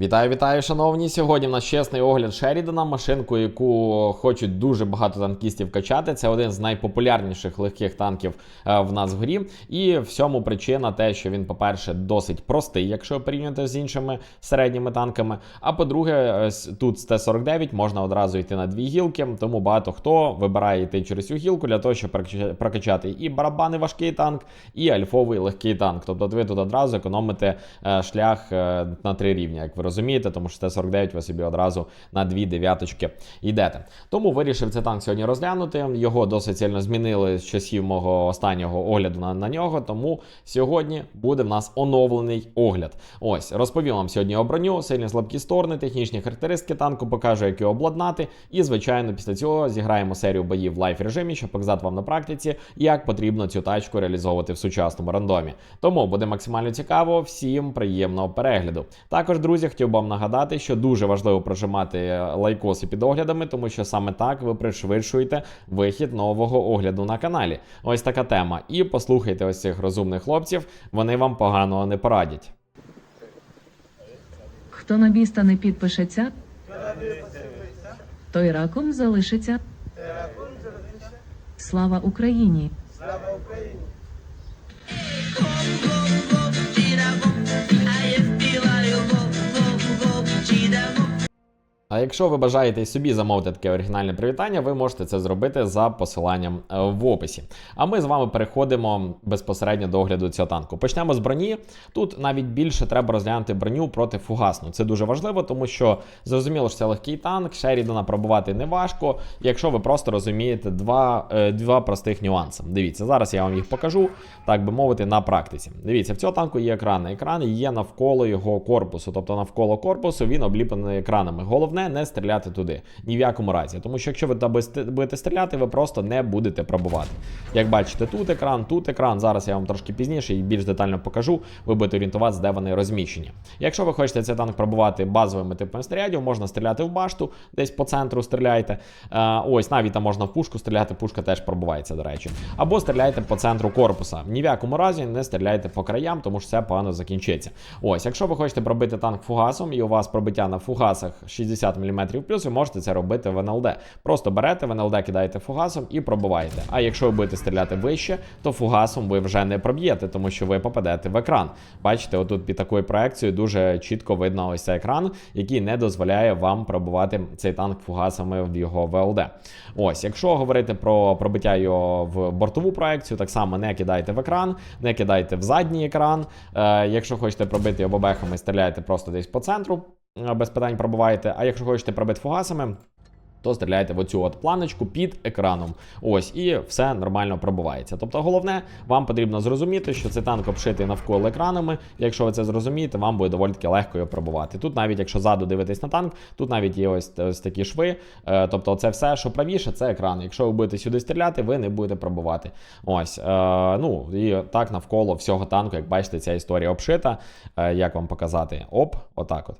Вітаю, вітаю, шановні! Сьогодні в нас чесний огляд Шерідана, машинку, яку хочуть дуже багато танкістів качати. Це один з найпопулярніших легких танків е, в нас в грі. І всьому причина те, що він, по-перше, досить простий, якщо порівняти з іншими середніми танками. А по-друге, тут з Т-49 можна одразу йти на дві гілки, тому багато хто вибирає йти через цю гілку для того, щоб прокачати і барабани важкий танк, і альфовий легкий танк. Тобто ви тут одразу економите е, шлях е, на три рівня, як ви розумієте, тому що Т-49 ви собі одразу на дві дев'яточки йдете. Тому вирішив цей танк сьогодні розглянути. Його досить сильно змінили з часів мого останнього огляду на, на нього. Тому сьогодні буде в нас оновлений огляд. Ось розповім вам сьогодні о броню, сильні слабкі сторони, технічні характеристики танку, покажу, як його обладнати. І, звичайно, після цього зіграємо серію боїв в лайф режимі, щоб показати вам на практиці, як потрібно цю тачку реалізовувати в сучасному рандомі. Тому буде максимально цікаво. Всім приємного перегляду. Також, друзі, хотів вам нагадати, що дуже важливо прожимати е, лайкоси під оглядами, тому що саме так ви пришвидшуєте вихід нового огляду на каналі. Ось така тема. І послухайте ось цих розумних хлопців, вони вам поганого не порадять. Хто на біста не підпишеться, той раком залишиться. Слава Україні! А якщо ви бажаєте собі замовити таке оригінальне привітання, ви можете це зробити за посиланням е, в описі. А ми з вами переходимо безпосередньо до огляду цього танку. Почнемо з броні. Тут навіть більше треба розглянути броню проти фугасну. Це дуже важливо, тому що зрозуміло, що це легкий танк, Шерідана пробувати не важко, якщо ви просто розумієте два, е, два простих нюанси. Дивіться, зараз я вам їх покажу, так би мовити, на практиці. Дивіться, в цього танку є екрани. Екрани є навколо його корпусу, тобто навколо корпусу він обліплений екранами. Головне не стріляти туди ні в якому разі. Тому що якщо ви будете стріляти, ви просто не будете пробувати. Як бачите, тут екран, тут екран. Зараз я вам трошки пізніше і більш детально покажу. Ви будете орієнтуватися, де вони розміщені. Якщо ви хочете цей танк пробувати базовими типами снарядів, можна стріляти в башту, десь по центру стріляйте. Е, ось навіть там можна в пушку стріляти, пушка теж пробувається, до речі. Або стріляйте по центру корпуса. Ні в якому разі не стріляйте по краям, тому що це погано закінчиться. Ось, якщо ви хочете пробити танк фугасом, і у вас пробиття на фугасах 60 мм плюс, ви можете це робити в НЛД. Просто берете в НЛД, кидаєте фугасом і пробиваєте. А якщо ви будете стріляти вище, то фугасом ви вже не проб'єте, тому що ви попадете в екран. Бачите, отут під такою проекцією дуже чітко видно ось цей екран, який не дозволяє вам пробувати цей танк фугасами в його ВЛД. Ось, якщо говорити про пробиття його в бортову проекцію, так само не кидайте в екран, не кидайте в задній екран. Е, якщо хочете пробити його бабехами, стріляйте просто десь по центру, без питань пробиваєте. А якщо хочете пробити фугасами, то стріляйте в оцю от планочку під екраном. Ось, і все нормально пробувається. Тобто, головне, вам потрібно зрозуміти, що цей танк обшитий навколо екранами. Якщо ви це зрозумієте, вам буде доволі таки легко його пробувати. Тут навіть якщо ззаду дивитесь на танк, тут навіть є ось, ось такі шви. Е, тобто, це все, що правіше, це екран. Якщо ви будете сюди стріляти, ви не будете пробувати. Ось, е, ну і так навколо всього танку, як бачите, ця історія обшита. Е, як вам показати? Оп, отак от.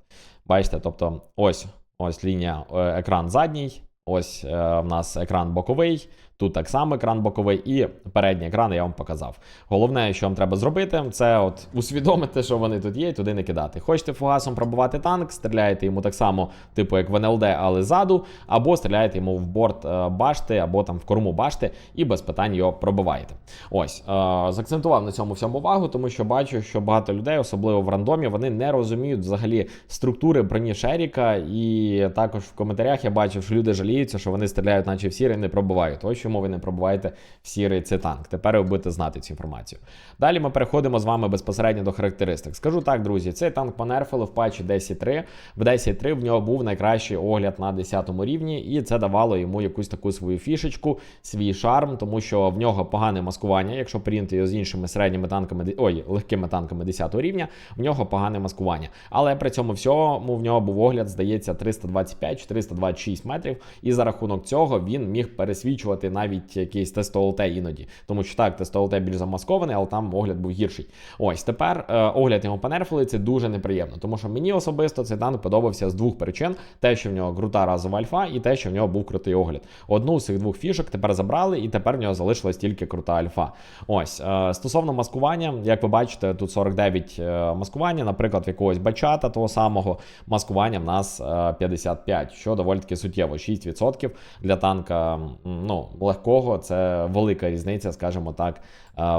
Бачите, тобто, ось. Ось лінія е, екран задній. Ось е, в нас екран боковий. Тут так само екран боковий і передній екран я вам показав. Головне, що вам треба зробити, це от усвідомити, що вони тут є, і туди не кидати. Хочете фугасом пробувати танк, стріляєте йому так само, типу як в НЛД, але ззаду, або стріляєте йому в борт е, башти, або там в корму башти, і без питань його пробиваєте. Ось е, заакцентував на цьому всьому увагу, тому що бачу, що багато людей, особливо в рандомі, вони не розуміють взагалі структури броні Шеріка. І також в коментарях я бачив, що люди жаліються, що вони стріляють, наче в сірий, не пробивають. Ось чому ви не пробуваєте в сірий цей танк. Тепер ви будете знати цю інформацію. Далі ми переходимо з вами безпосередньо до характеристик. Скажу так, друзі, цей танк понерфили в патчі 10.3. В 10.3 в нього був найкращий огляд на 10 рівні, і це давало йому якусь таку свою фішечку, свій шарм, тому що в нього погане маскування. Якщо порівняти його з іншими середніми танками, ой, легкими танками 10 рівня, в нього погане маскування. Але при цьому всьому в нього був огляд, здається, 325 чи 326 метрів, і за рахунок цього він міг пересвічувати навіть якийсь тест-ОЛТ іноді. Тому що так, тест-ОЛТ більш замаскований, але там огляд був гірший. Ось тепер е, огляд його понерфили, це дуже неприємно, тому що мені особисто цей танк подобався з двох причин: те, що в нього крута разова альфа, і те, що в нього був крутий огляд. Одну з цих двох фішок тепер забрали, і тепер в нього залишилась тільки крута альфа. Ось е, стосовно маскування, як ви бачите, тут 49 е, маскування, наприклад, в якогось бачата того самого маскування в нас е, 55, що доволі таки суттєво. 6% для танка ну, легкого, це велика різниця, скажімо так, е,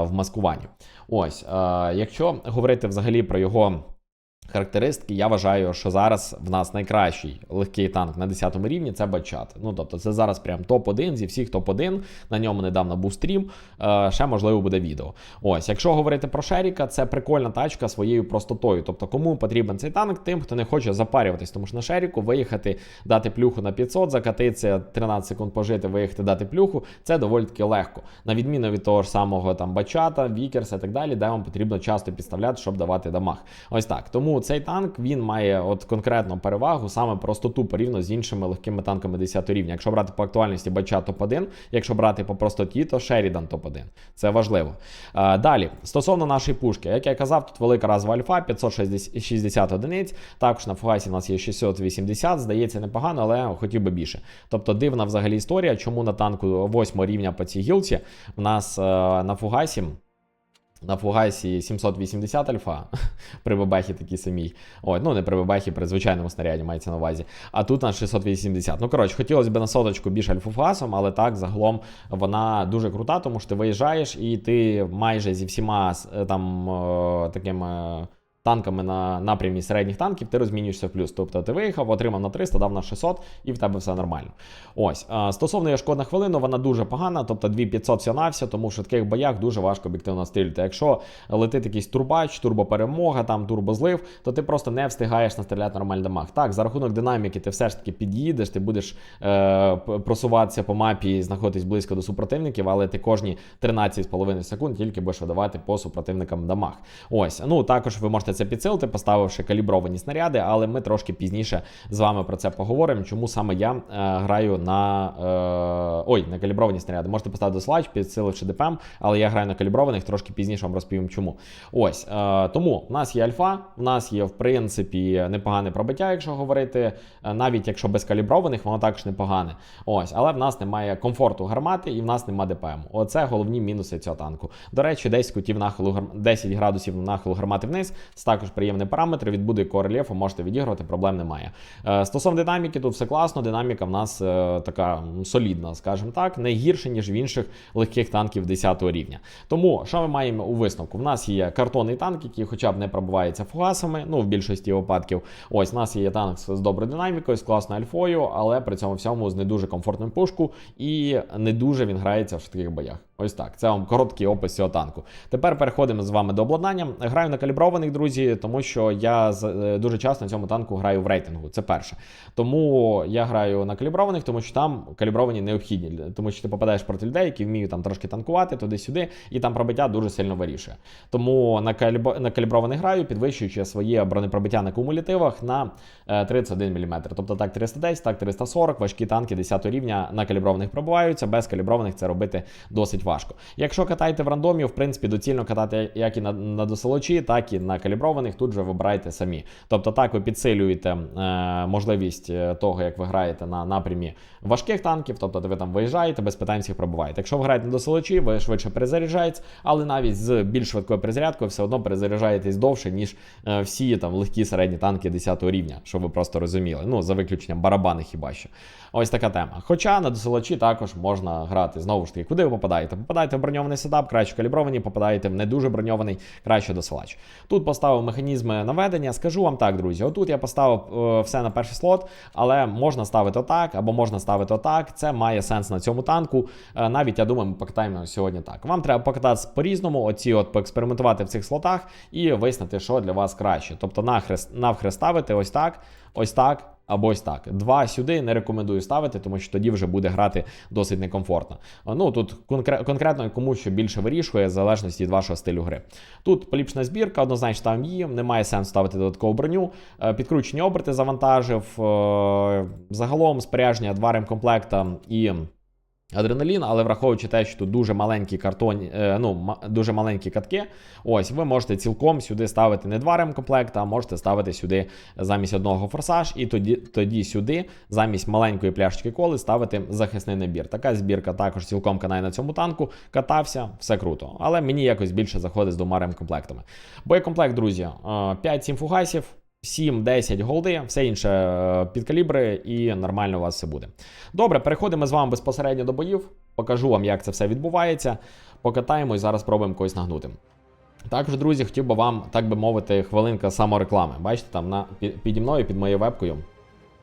в маскуванні. Ось, е, якщо говорити взагалі про його. Характеристики, я вважаю, що зараз в нас найкращий легкий танк на 10 рівні це бачат. Ну тобто, це зараз прям топ-1 зі всіх топ-1. На ньому недавно був стрім. Е, ще можливо буде відео. Ось, якщо говорити про Шеріка, це прикольна тачка своєю простотою. Тобто, кому потрібен цей танк, тим, хто не хоче запарюватись, тому що на Шеріку виїхати, дати плюху на 500, закатитися 13 секунд пожити, виїхати, дати плюху, це доволі таки легко. На відміну від того ж самого там бачата, Вікерса і так далі, де вам потрібно часто підставляти, щоб давати дамаг. Ось так. Тому цей танк він має от конкретну перевагу, саме простоту порівняно з іншими легкими танками 10 рівня. Якщо брати по актуальності бача топ-1, якщо брати по простоті, то Шерідан топ-1. Це важливо. Е, далі, стосовно нашої пушки, як я казав, тут велика разова альфа, 560 одиниць. Також на фугасі у нас є 680, здається, непогано, але хотів би більше. Тобто дивна взагалі історія, чому на танку 8 рівня по цій гілці в нас е, на фугасі. На фугасі 780 альфа при бабахі такій самій. Ой, ну не при бабахі, при звичайному снаряді мається на увазі. А тут на 680. Ну коротше, хотілося б на соточку більш альфофугасом, але так загалом вона дуже крута, тому що ти виїжджаєш і ти майже зі всіма е, там е, такими. Танками на напрямі середніх танків ти розмінюєшся в плюс. Тобто ти виїхав, отримав на 300, дав на 600 і в тебе все нормально. Ось стосовно її шкод на хвилину, вона дуже погана, тобто 2500 всього нався, тому в швидких боях дуже важко об'єктивно стріляти. Якщо летить якийсь турбач, турбоперемога, там турбозлив, то ти просто не встигаєш настріляти нормальний дамаг. Так, за рахунок динаміки ти все ж таки під'їдеш, ти будеш е, просуватися по мапі і знаходитись близько до супротивників, але ти кожні 13,5 секунд тільки будеш видавати по супротивникам дамаг. Ось, ну також ви можете це підсилити, поставивши калібровані снаряди, але ми трошки пізніше з вами про це поговоримо. Чому саме я е, граю на е, ой, на калібровані снаряди. Можете поставити дослач, підсиливши ДПМ, але я граю на каліброваних, трошки пізніше вам розповім чому. Ось е, тому в нас є альфа, в нас є в принципі непогане пробиття, якщо говорити, Е, навіть якщо без каліброваних, воно також непогане. Ось, але в нас немає комфорту гармати і в нас немає ДПМ. Оце головні мінуси цього танку. До речі, 10 кутів нахилу 10 градусів нахилу гармати вниз. Це також приємний параметр. Від будь-якого рельєфу можете відігрувати, проблем немає. Е, Стосовно динаміки, тут все класно. Динаміка в нас е, така солідна, скажімо так, не гірше, ніж в інших легких танків 10 рівня. Тому що ми маємо у висновку? В нас є картонний танк, який хоча б не пробивається фугасами, ну в більшості випадків. Ось у нас є танк з доброю динамікою, з класною альфою, але при цьому всьому з не дуже комфортною пушку і не дуже він грається в швидких боях. Ось так. Це вам короткий опис цього танку. Тепер переходимо з вами до обладнання. Граю на каліброваних, друзі, тому що я е, дуже часто на цьому танку граю в рейтингу. Це перше. Тому я граю на каліброваних, тому що там калібровані необхідні. Тому що ти попадаєш проти людей, які вміють там трошки танкувати туди-сюди, і там пробиття дуже сильно вирішує. Тому на, каліб... на каліброваних граю, підвищуючи своє бронепробиття на кумулятивах на е, 31 мм. Тобто так 310, так 340, важкі танки 10 рівня на каліброваних пробиваються, без каліброваних це робити досить важко. Якщо катаєте в рандомі, в принципі, доцільно катати як і на, на досилочі, так і на каліброваних, тут же вибирайте самі. Тобто так ви підсилюєте е, можливість е, того, як ви граєте на напрямі важких танків, тобто ви там виїжджаєте, без питань всіх пробуваєте. Якщо ви граєте на досилочі, ви швидше перезаряджаєтесь, але навіть з більш швидкою перезарядкою все одно перезаряджаєтесь довше, ніж е, всі там легкі середні танки 10 рівня, щоб ви просто розуміли. Ну, за виключенням барабани хіба що. Ось така тема. Хоча на досилачі також можна грати знову ж таки, куди ви попадаєте? Попадаєте в броньований сетап, краще калібровані, попадаєте в не дуже броньований, краще досилач. Тут поставив механізми наведення. Скажу вам так, друзі. Отут я поставив е, все на перший слот, але можна ставити отак, або можна ставити отак. Це має сенс на цьому танку. Е, навіть я думаю, ми покатаємо сьогодні так. Вам треба покататися по-різному, оці от поекспериментувати в цих слотах і вияснити, що для вас краще. Тобто нахрест, навхрест ставити ось так, ось так. Або ось так. Два сюди не рекомендую ставити, тому що тоді вже буде грати досить некомфортно. Ну тут конкре- конкретно кому що більше вирішує, в залежності від вашого стилю гри. Тут поліпшена збірка, однозначно там її, немає сенсу ставити додаткову броню. Е, Підкручені оберти завантажив. е, Загалом спорядження два ремкомплекта і. Адреналін, але враховуючи те, що тут дуже маленькі картоні, е, ну, дуже маленькі катки, ось ви можете цілком сюди ставити не два ремкомплекта, а можете ставити сюди замість одного форсаж, і тоді, тоді сюди, замість маленької пляшечки коли, ставити захисний набір. Така збірка також цілком канає на цьому танку. Катався, все круто. Але мені якось більше заходить з двома ремкомплектами. Боєкомплект, друзі, е, 5-7 фугасів. 7-10 голди, все інше е, під калібри, і нормально у вас все буде. Добре, переходимо з вами безпосередньо до боїв. Покажу вам, як це все відбувається. Покатаємо і зараз спробуємо когось нагнути. Також, друзі, хотів би вам, так би мовити, хвилинка самореклами. Бачите, там на, під, піді мною, під моєю вебкою.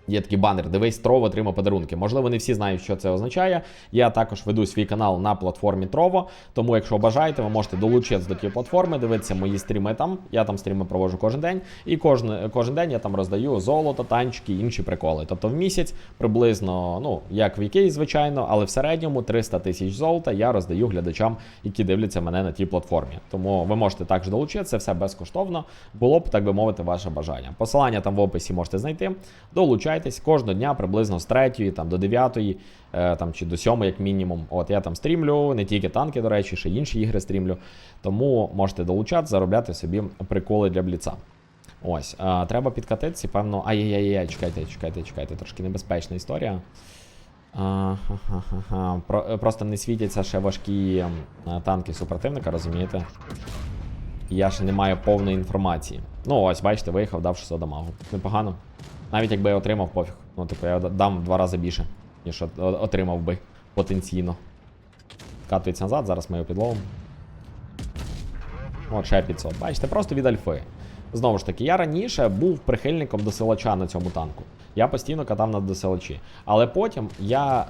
Є такий банер, дивись, Трово отримав подарунки. Можливо, не всі знають, що це означає. Я також веду свій канал на платформі Трово. Тому, якщо бажаєте, ви можете долучитися до тієї платформи, дивитися мої стріми там. Я там стріми проводжу кожен день. І кожен, кожен день я там роздаю золото, танчики інші приколи. Тобто в місяць приблизно, ну як в який, звичайно, але в середньому 300 тисяч золота я роздаю глядачам, які дивляться мене на тій платформі. Тому ви можете також долучитися, все безкоштовно. Було б, так би мовити, ваше бажання. Посилання там в описі можете знайти. Долучайтесь кожного дня приблизно з 3 там, до 9 е, там, чи до 7 як мінімум. От я там стрімлю, не тільки танки, до речі, ще інші ігри стрімлю. Тому можете долучати, заробляти собі приколи для бліца. Ось, е, треба підкатитися, певно. Ай-яй-яй, чекайте, чекайте, чекайте, трошки небезпечна історія. А. Про, е, просто не світяться ще важкі танки супротивника, розумієте? Я ще не маю повної інформації. Ну, ось, бачите, виїхав, дав 600 дамагу. Непогано. Навіть якби я отримав пофіг. Ну, типу, я дам в два рази більше, ніж отримав би потенційно. Катується назад, зараз ми його підловимо. От ще 500. Бачите, просто від альфи. Знову ж таки, я раніше був прихильником досилача на цьому танку. Я постійно катав на досилачі. Але потім я,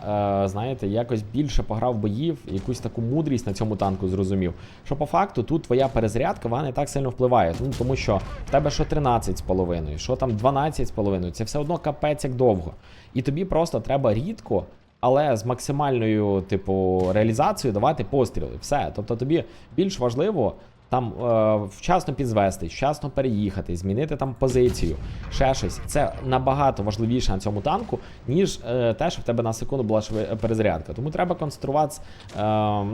е, знаєте, якось більше пограв боїв, якусь таку мудрість на цьому танку зрозумів. Що по факту тут твоя перезарядка вона не так сильно впливає. Ну тому що в тебе що 13,5, що там 12,5, це все одно капець як довго. І тобі просто треба рідко але з максимальною, типу, реалізацією давати постріли. Все. Тобто тобі більш важливо там е, вчасно підзвести, вчасно переїхати, змінити там позицію, ще щось. Це набагато важливіше на цьому танку, ніж е, те, що в тебе на секунду була перезарядка. Тому треба концентруватися, е,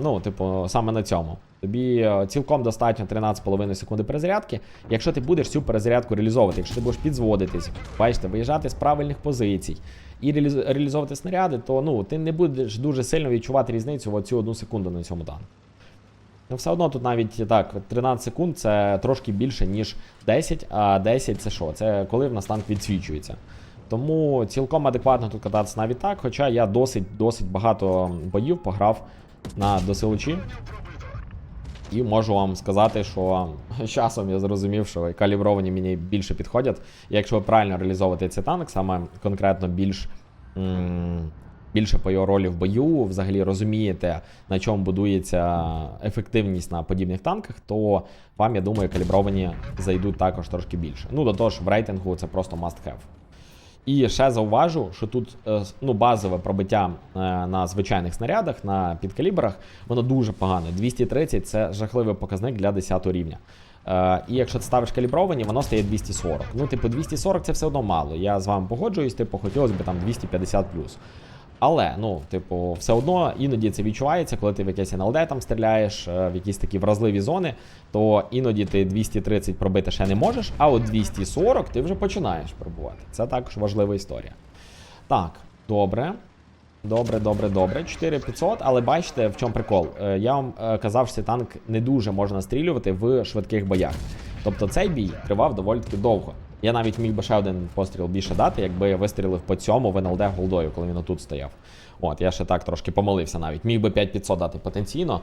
ну, типу, саме на цьому. Тобі е, цілком достатньо 13,5 секунди перезарядки. Якщо ти будеш цю перезарядку реалізовувати, якщо ти будеш підзводитись, бачите, виїжджати з правильних позицій і реалізовувати снаряди, то ну ти не будеш дуже сильно відчувати різницю в оцю одну секунду на цьому танку. Ну, все одно тут навіть так, 13 секунд це трошки більше, ніж 10, а 10 це що? Це коли в нас танк відсвічується. Тому цілком адекватно тут кататися навіть так, хоча я досить досить багато боїв пограв на досилачі. І можу вам сказати, що часом я зрозумів, що калібровані мені більше підходять. Якщо правильно реалізовувати цей танк, саме конкретно більш. Більше по його ролі в бою, взагалі розумієте, на чому будується ефективність на подібних танках, то вам, я думаю, калібровані зайдуть також трошки більше. Ну, до того ж, в рейтингу це просто must have. І ще зауважу, що тут е, ну, базове пробиття е, на звичайних снарядах, на підкалібрах, воно дуже погане. 230 це жахливий показник для 10 рівня. Е, і якщо ти ставиш калібровані, воно стає 240. Ну, типу, 240 це все одно мало. Я з вами погоджуюсь, типу, хотілося б там 250 Але, ну, типу, все одно іноді це відчувається, коли ти в якесь НЛД там стріляєш, е, в якісь такі вразливі зони, то іноді ти 230 пробити ще не можеш, а от 240 ти вже починаєш пробувати. Це також важлива історія. Так, добре. Добре, добре, добре. 4500, але бачите, в чому прикол. Е, Я вам е, казав, що цей танк не дуже можна стрілювати в швидких боях. Тобто цей бій тривав доволі таки довго. Я навіть міг би ще один постріл більше дати, якби я вистрілив по цьому в НЛД голдою, коли він отут стояв. От, я ще так трошки помилився навіть. Міг би 5500 дати потенційно.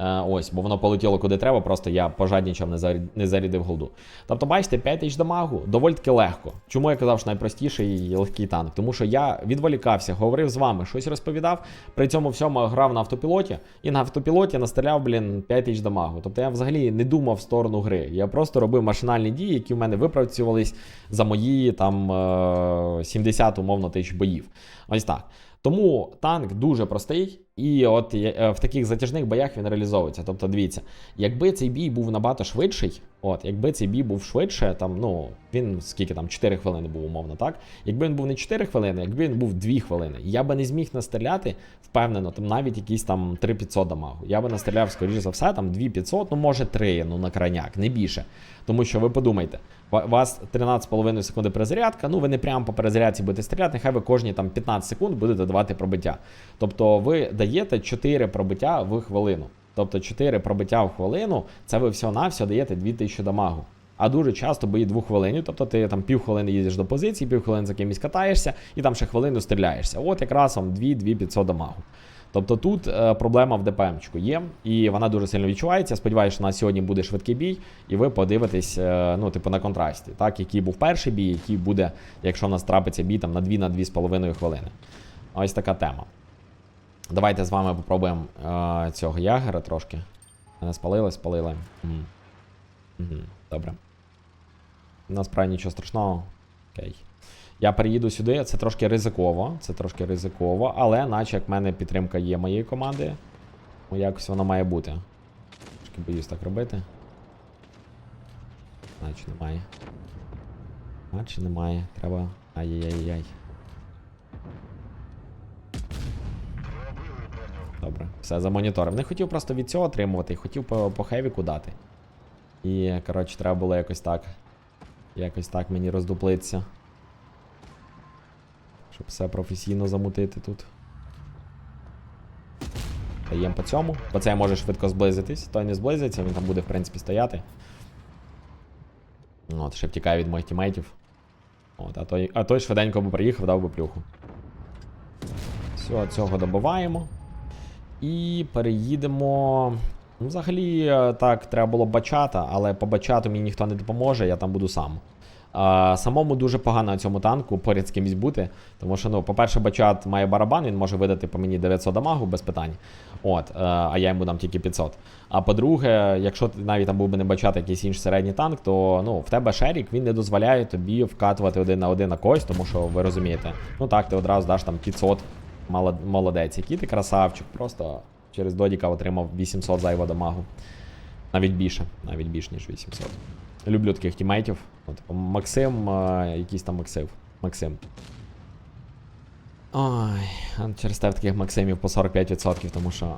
Е, ось, бо воно полетіло куди треба, просто я пожаднічав, не, зарядив голду. Тобто, бачите, 5 тисяч дамагу доволі таки легко. Чому я казав, що найпростіший і легкий танк? Тому що я відволікався, говорив з вами, щось розповідав, при цьому всьому грав на автопілоті, і на автопілоті настріляв, блін, 5 тисяч дамагу. Тобто я взагалі не думав в сторону гри. Я просто робив машинальні дії, які в мене випрацьовувались за мої там е, 70 умовно тисяч боїв. Ось так. Тому танк дуже простий, і от е, в таких затяжних боях він реалізовується. Тобто, дивіться, якби цей бій був набагато швидший, От, якби цей бій був швидше, там, ну, він скільки там, 4 хвилини був умовно, так? Якби він був не 4 хвилини, якби він був 2 хвилини, я би не зміг настріляти, впевнено, там навіть якісь там 3500 дамагу. Я би настріляв, скоріше за все, там 2500, ну може 3, ну на крайняк, не більше. Тому що ви подумайте, вас 13,5 секунди перезарядка, ну ви не прямо по перезарядці будете стріляти, нехай ви кожні там 15 секунд будете давати пробиття. Тобто ви даєте 4 пробиття в хвилину. Тобто 4 пробиття в хвилину, це ви всього-навсього даєте 2000 дамагу. А дуже часто бої двохвилинні, тобто ти там півхвилини їдеш до позиції, півхвилини за кимось катаєшся, і там ще хвилину стріляєшся. От якраз вам 2-2500 дамагу. Тобто тут е, проблема в ДПМчику є, і вона дуже сильно відчувається. Сподіваюся, що на сьогодні буде швидкий бій, і ви подивитесь, е, ну, типу, на контрасті, так, який був перший бій, який буде, якщо в нас трапиться бій там на 2 на 2,5 хвилини. Ось така тема. Давайте з вами попробуємо е, цього ягера трошки. Мене спалили, спалили. Угу. Добре. Насправді нічого страшного. Окей. Я переїду сюди, це трошки ризиково, це трошки ризиково, але наче як в мене підтримка є моєї команди, ну якось воно має бути. Трошки боюсь так робити. Наче немає. Наче немає. Треба. Ай-яй-яй-яй. Добре, все замоніторив. Не хотів просто від цього отримувати, хотів по, по хевіку дати. І, коротше, треба було якось так. Якось так мені роздуплитися. Щоб все професійно замутити тут. Даємо по цьому. Бо це може швидко зблизитись. Той не зблизиться, він там буде, в принципі, стояти. От, ще втікає від моїх тімейтів. От, а той, а той швиденько би приїхав, дав би плюху. Все, цього добиваємо. І переїдемо. Ну, взагалі, так, треба було бачата, але по бачату мені ніхто не допоможе, я там буду сам. А, самому дуже погано на цьому танку поряд з кимось бути. Тому що, ну, по-перше, бачат має барабан, він може видати по мені 900 дамагу без питань. От, е, а я йому дам тільки 500. А по-друге, якщо ти навіть там був би не бачати якийсь інший середній танк, то ну, в тебе шерік він не дозволяє тобі вкатувати один на один на когось, тому що ви розумієте. Ну так, ти одразу даш там 500 молодець, який ти красавчик. Просто через Додіка отримав 800 зайва дамагу. Навіть більше, навіть більше, ніж 800. Люблю таких тімейтів. Ну, типу, Максим, е, якийсь там Максим. Максим. Ой, через те в таких Максимів по 45%, тому що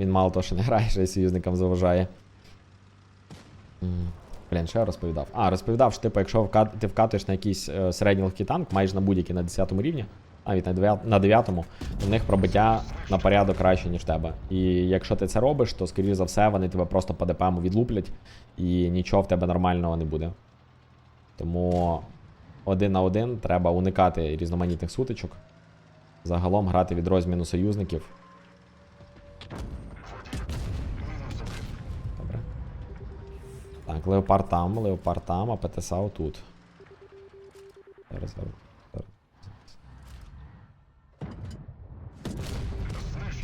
він мало того, що не грає, ще й союзникам заважає. Блін, що я розповідав? А, розповідав, що типу, якщо ти вкатуєш на якийсь е, середній легкий танк, майже на будь-який на 10 рівні, навіть на 9, на 9, них пробиття на порядок краще, ніж тебе. І якщо ти це робиш, то скоріш за все вони тебе просто по ДПМу відлуплять і нічого в тебе нормального не буде. Тому один на один треба уникати різноманітних сутичок. Загалом грати від розміну союзників. Добре. Так, леопард там, леопард там, а ПТСА отут. Зараз,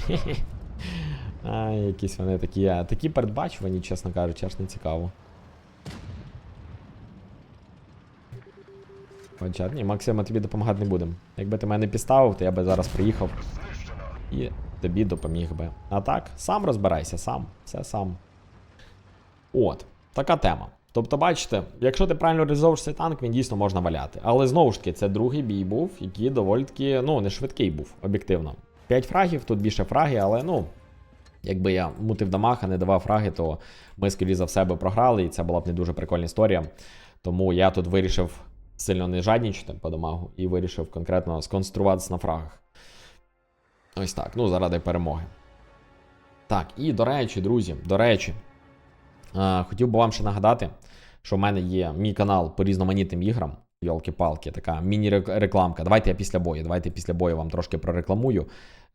Хе-хе. Якісь вони такі, а, такі передбачувані, чесно кажучи, аж не цікаво. Хоча, ні, Максима, тобі допомагати не будемо. Якби ти мене підставив, то я би зараз приїхав і тобі допоміг би. А так, сам розбирайся, сам. Все сам. От, така тема. Тобто, бачите, якщо ти правильно реалізовуєш цей танк, він дійсно можна валяти. Але знову ж таки, це другий бій був, який доволі таки, ну, не швидкий був, об'єктивно. 5 фрагів, тут більше фраги, але ну. Якби я мутив дамаг, а не давав фраги, то ми, скоріше за все, би програли, і це була б не дуже прикольна історія. Тому я тут вирішив сильно не жаднічити по дамагу і вирішив конкретно сконцентруватися на фрагах. Ось так, ну, заради перемоги. Так, і до речі, друзі, до речі, е, хотів би вам ще нагадати, що в мене є мій канал по різноманітним іграм. Йолки-палки, така міні-рекламка. Давайте я після бою. Давайте після бою вам трошки прорекламую,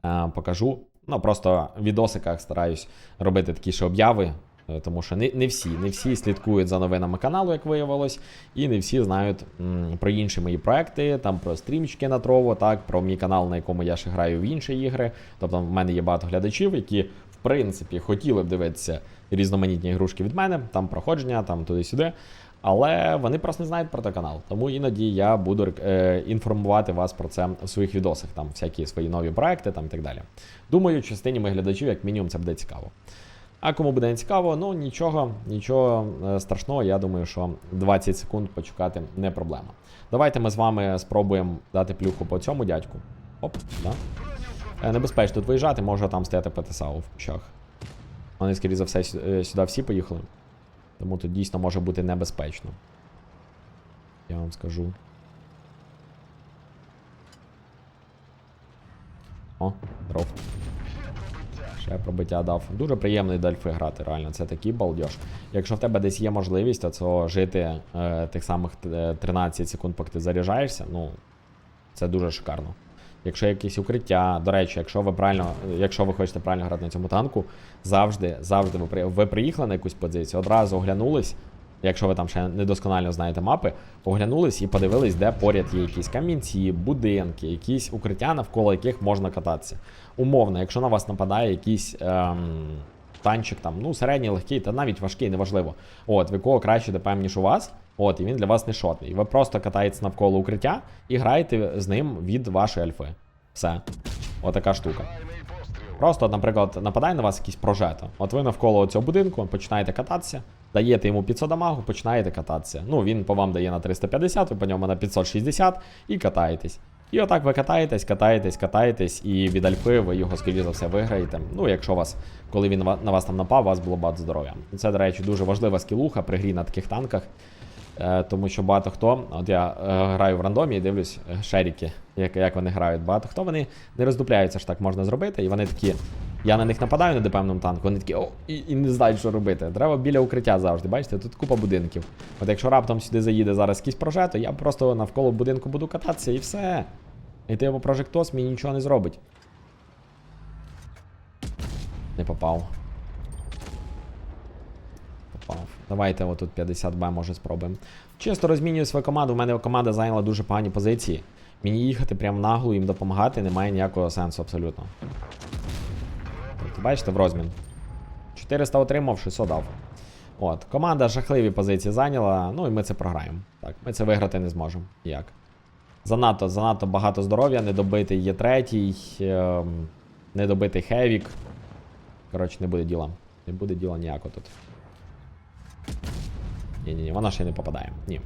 е, покажу. Ну, просто в відосиках стараюсь робити такі ще обяви, е, тому що не, не всі, не всі слідкують за новинами каналу, як виявилось, і не всі знають м, про інші мої проекти, там про стрімчики на Трово, так, про мій канал, на якому я ще граю в інші ігри. Тобто в мене є багато глядачів, які, в принципі, хотіли б дивитися різноманітні ігрушки від мене, там проходження, там туди-сюди. Але вони просто не знають про той канал. Тому іноді я буду е, інформувати вас про це в своїх відосах, там всякі свої нові проекти там і так далі. Думаю, частині моїх глядачів, як мінімум, це буде цікаво. А кому буде не цікаво, ну нічого, нічого е, страшного. Я думаю, що 20 секунд почекати не проблема. Давайте ми з вами спробуємо дати плюху по цьому дядьку. Оп, да. Е, Небезпечно тут виїжджати, може там стояти ПТСАУ в кущах. Вони, скоріше за все, е, сюди всі поїхали. Тому тут дійсно може бути небезпечно. Я вам скажу. О, здоров. Ще пробиття дав. Дуже приємний дельфи грати, реально. Це такий балдеж. Якщо в тебе десь є можливість, то жити е, тих самих е, 13 секунд, поки ти заряджаєшся, ну це дуже шикарно. Якщо якісь укриття, до речі, якщо ви правильно, якщо ви хочете правильно грати на цьому танку, завжди, завжди ви, ви приїхали на якусь позицію, одразу оглянулись. Якщо ви там ще недосконально знаєте мапи, оглянулись і подивились, де поряд є якісь камінці, будинки, якісь укриття, навколо яких можна кататися. Умовно, якщо на вас нападає якийсь ем, танчик, там, ну, середній, легкий, та навіть важкий, неважливо. От, в якого краще допевні, ніж у вас, от, і він для вас не шотний. Ви просто катаєтесь навколо укриття і граєте з ним від вашої альфи. Все. Отака штука. Просто, наприклад, нападає на вас якийсь прожето. От ви навколо цього будинку починаєте кататися, даєте йому 500 дамагу, починаєте кататися. Ну, він по вам дає на 350, ви по ньому на 560 і катаєтесь. І отак ви катаєтесь, катаєтесь, катаєтесь, і від альфи ви його, скоріше за все, виграєте. Ну, якщо вас, коли він на вас там напав, у вас було багато здоров'я. Це, до речі, дуже важлива скілуха при грі на таких танках. Е, тому що багато хто, от я е, граю в рандомі і дивлюсь е, шеріки, як, як вони грають. Багато хто вони не роздупляються, що так можна зробити, і вони такі. Я на них нападаю на депевному танку, вони такі, о, і, і не знають, що робити. Треба біля укриття завжди. Бачите, тут купа будинків. От якщо раптом сюди заїде зараз якийсь прожето, я просто навколо будинку буду кататися і все. І ти його прожектос мені нічого не зробить. Не попав. Попав. Давайте отут 50Б може спробуємо. Чисто розмінюю свою команду. У мене команда зайняла дуже погані позиції. Мені їхати прямо нагло їм допомагати немає ніякого сенсу абсолютно. Бачите, в розмін. 400 отримав, 600 дав. От, команда жахливі позиції зайняла, ну і ми це програємо. Так, ми це виграти не зможемо. Як? Занадто, занадто багато здоров'я, недобитий є третій, ем, недобитий хевік. Коротше, не буде діла. Не буде діла ніякого тут. Ні, ні, ні, вона ще не попадає. Ні.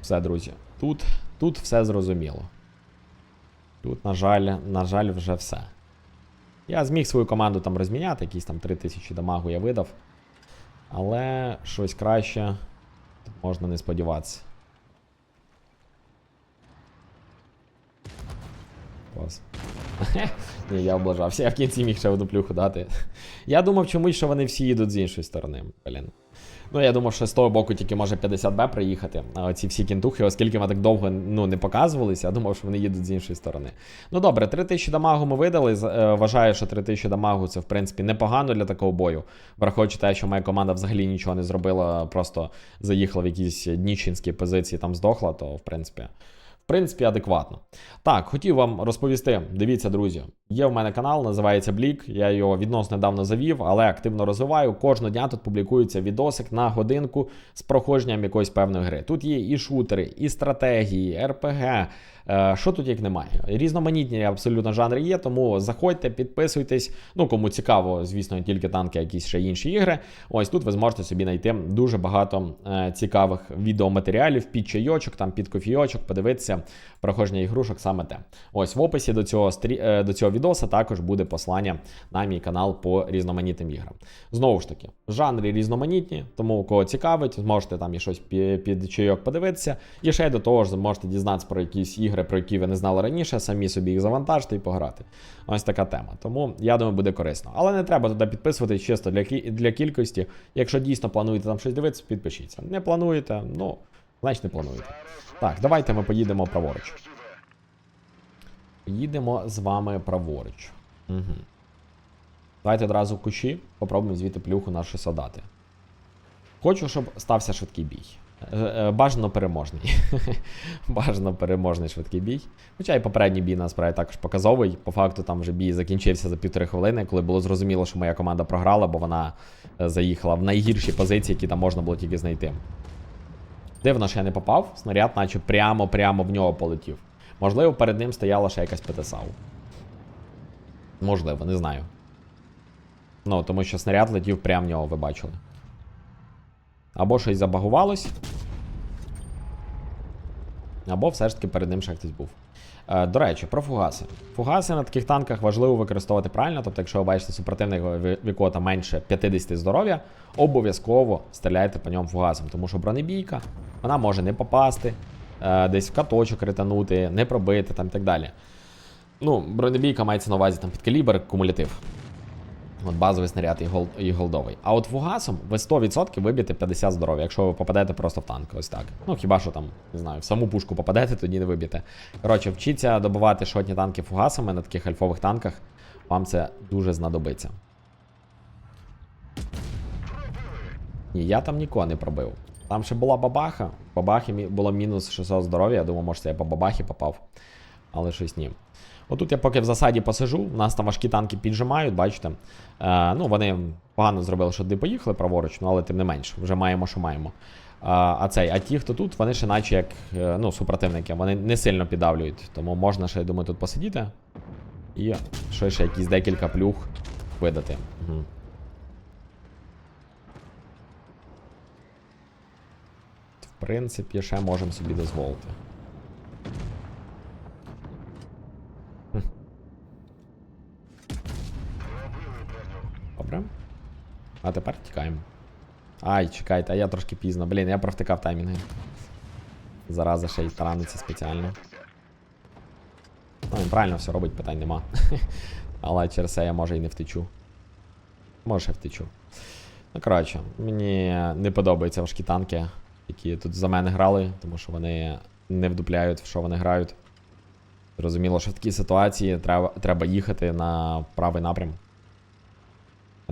Все, друзі. Тут, тут все зрозуміло. Тут, на жаль, на жаль, вже все. Я зміг свою команду там розміняти, якісь там 3000 дамагу я видав. Але щось краще можна не сподіватися. Клас. Ні, я облажався. Я в кінці міг ще одну плюху дати. Я думав чомусь, що вони всі їдуть з іншої сторони. Блін. Ну, я думав, що з того боку тільки може 50Б приїхати. А оці всі кінтухи, оскільки ми так довго ну, не показувалися, я думав, що вони їдуть з іншої сторони. Ну добре, 3000 дамагу ми видали. е, Вважаю, що 3000 дамагу це в принципі непогано для такого бою. Враховуючи те, що моя команда взагалі нічого не зробила, просто заїхала в якісь днічинські позиції, там здохла, то в принципі. Принципі, адекватно. Так, хотів вам розповісти. Дивіться, друзі, є в мене канал, називається Блік. Я його відносно недавно завів, але активно розвиваю. Кожного дня тут публікується відосик на годинку з проходженням якоїсь певної гри. Тут є і шутери, і стратегії, РПГ. Е, Що тут як немає? Різноманітні абсолютно жанри є, тому заходьте, підписуйтесь. Ну, кому цікаво, звісно, не тільки танки, а якісь ще інші ігри. Ось тут ви зможете собі знайти дуже багато е, цікавих відеоматеріалів під чайочок, там під кофійочок, подивитися проходження ігрушок саме те. Ось в описі до цього стрі... е, до цього відоса також буде послання на мій канал по різноманітним іграм. Знову ж таки, жанри різноманітні, тому кого цікавить, зможете там і щось під чайок подивитися. І ще до того ж зможете дізнатися про якісь ігри, про які ви не знали раніше, самі собі їх завантажити і пограти. Ось така тема. Тому я думаю, буде корисно. Але не треба туди підписуватись чисто для, для кількості. Якщо дійсно плануєте там щось дивитися, підпишіться. Не плануєте, ну, значить не плануєте. Так, давайте ми поїдемо праворуч. Їдемо з вами праворуч. Угу. Давайте одразу в кущі, попробуємо звідти плюху нашу дати. Хочу, щоб стався швидкий бій. Е, е, Бажано переможний. Бажано переможний швидкий бій. Хоча і попередній бій насправді також показовий. По факту там вже бій закінчився за півтори хвилини, коли було зрозуміло, що моя команда програла, бо вона е, заїхала в найгірші позиції, які там можна було тільки знайти. Дивно, що я не попав, снаряд, наче прямо-прямо в нього полетів. Можливо, перед ним стояла ще якась ПТСАУ. Можливо, не знаю. Ну, тому що снаряд летів прямо в нього, ви бачили. Або щось забагувалось. Або все ж таки перед ним ще хтось був. Е, до речі, про фугаси. Фугаси на таких танках важливо використовувати правильно. Тобто, якщо ви бачите супротивника ві- вікота менше 50 здоров'я, обов'язково стріляйте по ньому фугасом, тому що бронебійка вона може не попасти, е, десь в каточок ританути, не пробити там і так далі. Ну, бронебійка мається на увазі там під калібр, кумулятив. От базовий снаряд і, гол, і голдовий. А от фугасом ви 100% виб'єте 50 здоров'я, якщо ви попадете просто в танк. Ось так. Ну хіба що там, не знаю, в саму пушку попадете, тоді не виб'єте. Коротше, вчіться добивати шотні танки фугасами на таких альфових танках. Вам це дуже знадобиться. Ні, я там нікого не пробив. Там ще була бабаха. В Бабахі було мінус 600 здоров'я. Я думав, може, це я по бабахі попав. Але щось ні. Отут я поки в засаді посижу, нас там важкі танки піджимають, бачите. Е, ну, вони погано зробили, що туди поїхали праворуч, ну, але тим не менш, вже маємо, що маємо. А, а цей, а ті, хто тут, вони ще наче як е, ну, супротивники, вони не сильно піддавлюють. Тому можна ще, я думаю, тут посидіти. І що ще якісь декілька плюх видати. Угу. В принципі, ще можемо собі дозволити. Добре. А тепер тікаємо. Ай, чекайте, а я трошки пізно. Блін, я провтикав таймінги. Зараза ще й тараниться спеціально. Ну, він правильно все робить, питань нема. Але через це я може і не втечу. Може ще втечу. Ну, коротше, мені не подобаються важкі танки, які тут за мене грали, тому що вони не вдупляють, в що вони грають. Зрозуміло, що в такій ситуації треба, треба їхати на правий напрям.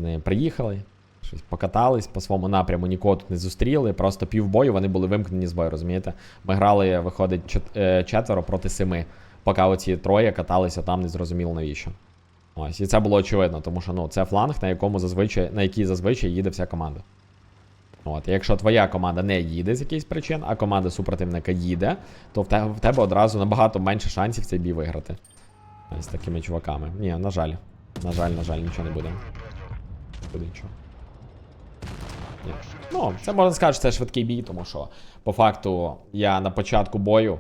Вони приїхали, щось покатались по своєму напряму, нікого тут не зустріли. Просто півбою вони були вимкнені з бою, розумієте? Ми грали, виходить, е, четверо проти семи. Поки оці троє каталися там, не зрозуміло навіщо. Ось, і це було очевидно, тому що ну, це фланг, на якому зазвичай, на який зазвичай їде вся команда. От, якщо твоя команда не їде з якихось причин, а команда супротивника їде, то в тебе, в тебе одразу набагато менше шансів цей бій виграти. З такими чуваками. Ні, на жаль. На жаль, на жаль, нічого не буде. Не буде. Ні. Ну, це можна сказати, що це швидкий бій, тому що по факту я на початку бою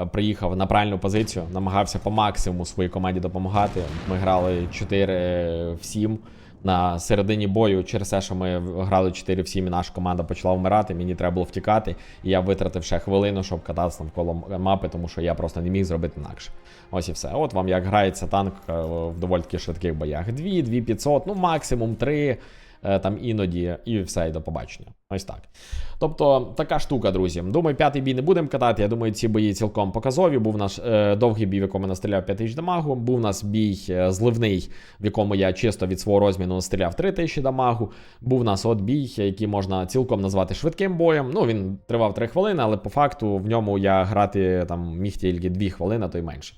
е, приїхав на правильну позицію, намагався по максимуму своїй команді допомагати. Ми грали 4 в 7. На середині бою, через те, що ми грали 4 в 7 і наша команда почала вмирати, мені треба було втікати. І я витратив ще хвилину, щоб кататися навколо мапи, тому що я просто не міг зробити інакше. Ось і все. От вам як грається танк е, в доволі таки швидких боях. 2, 2500, ну максимум 3 е, там іноді, і все, і до побачення. Ось так. Тобто, така штука, друзі. Думаю, п'ятий бій не будемо катати. Я думаю, ці бої цілком показові. Був наш е, довгий бій, в якому настріляв 5 тисяч дамагу. Був у нас бій е, зливний, в якому я чисто від свого розміну настріляв 3 тисячі дамагу. Був у нас от бій, який можна цілком назвати швидким боєм. Ну, він тривав 3 хвилини, але по факту в ньому я грати там міг тільки 2 хвилини, то й менше.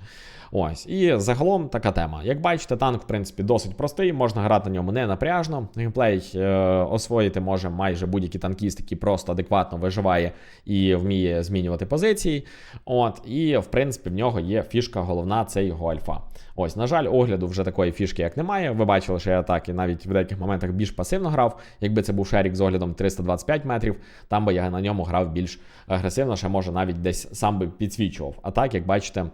Ось, і загалом така тема. Як бачите, танк, в принципі, досить простий, можна грати на ньому не напряжно. Геймплей е, освоїти може майже будь-який танкіст, який просто адекватно виживає і вміє змінювати позиції. От, і в принципі в нього є фішка головна, це його альфа. Ось, на жаль, огляду вже такої фішки, як немає. Ви бачили, що я так і навіть в деяких моментах більш пасивно грав. Якби це був шерік з оглядом 325 метрів, там би я на ньому грав більш агресивно, ще може навіть десь сам би підсвічував. А так, як бачите,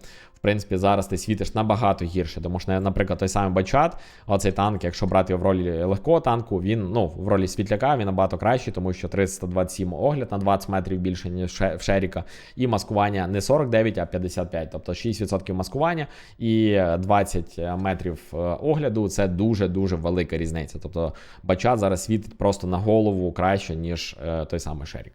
принципі, зараз ти світиш набагато гірше. Тому що, наприклад, той самий Бачат, оцей танк, якщо брати в ролі легкого танку, він ну, в ролі світляка він набагато кращий, тому що 327 огляд на 20 метрів більше, ніж в Шеріка, і маскування не 49, а 55, тобто 6% маскування і 20 метрів е, огляду це дуже-дуже велика різниця. Тобто Бачат зараз світить просто на голову краще, ніж е, той самий Шерік.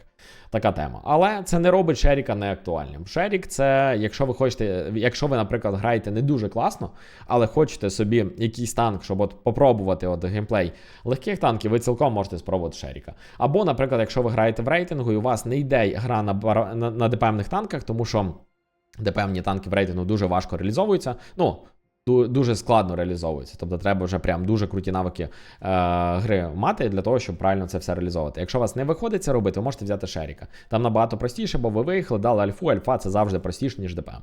Така тема. Але це не робить Шеріка неактуальним. Шерік це, якщо ви хочете, якщо ви, наприклад, граєте не дуже класно, але хочете собі якийсь танк, щоб от попробувати от геймплей легких танків, ви цілком можете спробувати Шеріка. Або, наприклад, якщо ви граєте в рейтингу і у вас не йде гра на, на, на ДПМних танках, тому що ДПМні танки в рейтингу дуже важко реалізовуються. Ну, дуже складно реалізовується. Тобто треба вже прям дуже круті навики е, гри мати для того, щоб правильно це все реалізовувати. Якщо у вас не виходить це робити, ви можете взяти Шеріка. Там набагато простіше, бо ви виїхали, дали альфу, альфа це завжди простіше, ніж ДПМ.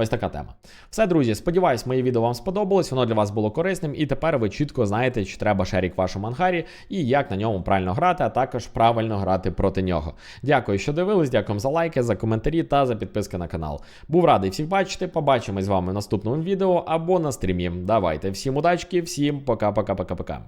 Ось така тема. Все, друзі, сподіваюсь, моє відео вам сподобалось, воно для вас було корисним, і тепер ви чітко знаєте, чи треба Шерік в вашому ангарі і як на ньому правильно грати, а також правильно грати проти нього. Дякую, що дивились, дякую за лайки, за коментарі та за підписки на канал. Був радий всіх бачити. Побачимось з вами в наступному відео або на стрімі. Давайте, всім удачки, всім пока-пока-пока-пока.